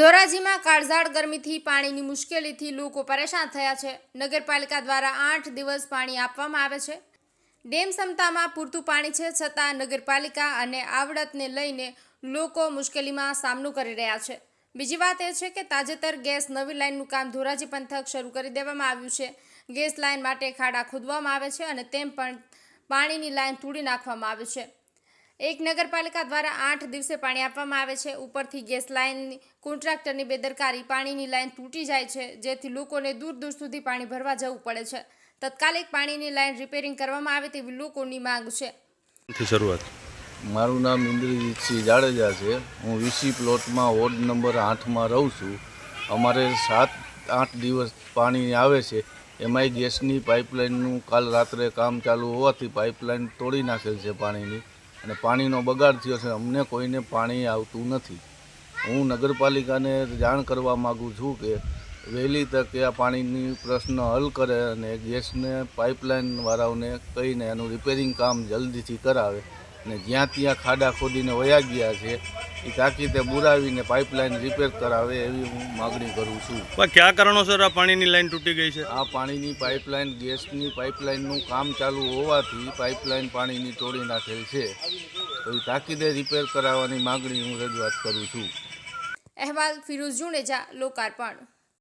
ધોરાજીમાં કાળઝાળ ગરમીથી, પાણીની મુશ્કેલીથી લોકો પરેશાન થયા છે. નગરપાલિકા દ્વારા આઠ દિવસ પાણી આપવામાં આવે છે. ડેમ ક્ષમતામાં પૂરતું પાણી છે છતાં નગરપાલિકા અને આવડતને લઈને લોકો મુશ્કેલીમાં સામનો કરી રહ્યા છે. બીજી વાત એ છે કે તાજેતર ગેસ નવી લાઇનનું કામ ધોરાજી પંથક શરૂ કરી દેવામાં આવ્યું છે. ગેસ લાઇન માટે ખાડા ખોદવામાં આવે છે અને તેમ પણ પાણીની લાઇન તોડી નાખવામાં આવે છે. એક નગરપાલિકા દ્વારા આઠ દિવસે પાણી આપવામાં આવે છે. ઉપરથી ગેસ લાઇન કોન્ટ્રાક્ટરની બેદરકારી પાણીની લાઇન તૂટી જાય છે જેથી લોકોને દૂર દૂર સુધી પાણી ભરવા જવું પડે છે. તત્કાલિક પાણીની લાઇન રિપેરિંગ કરવામાં આવે તેવી લોકોની માંગ છે. શરૂઆત. મારું નામ ઇન્દ્રજીતસિંહ જાડેજા છે. હું વીસી પ્લોટમાં વોર્ડ નંબર આઠમાં રહું છું. અમારે સાત આઠ દિવસ પાણી આવે છે. એમાંય ગેસની પાઇપલાઇનનું કાલ રાત્રે કામ ચાલુ હોવાથી પાઇપલાઇન તોડી નાખેલ છે પાણીની. અને પાણીનો બગાડ થયો છે, અમને કોઈને પાણી આવતું નથી. હું નગરપાલિકાને જાણ કરવા માગું છું કે વહેલી તકે આ પાણીની પ્રશ્ન હલ કરે અને ગેસને પાઇપલાઇનવાળાઓને કહીને એનું રિપેરિંગ કામ જલ્દીથી કરાવે. અને જ્યાં ત્યાં ખાડા ખોદીને વયા ગયા છે એ તાકીદે બુરાવીને પાઇપલાઇન રિપેર કરાવે એવી હું માગણી કરું છું. પણ કયા કારણોસર આ પાણીની લાઈન તૂટી ગઈ છે? આ પાણીની પાઇપલાઇન ગેસની પાઇપલાઇનનું કામ ચાલુ હોવાથી પાઇપલાઇન પાણીની તોડી નાખેલ છે. તો એ તાકીદે રિપેર કરાવવાની માગણી હું રજૂઆત કરું છું. અહેવાલ ફિરોઝ જુનેજા લોકાર્પણ.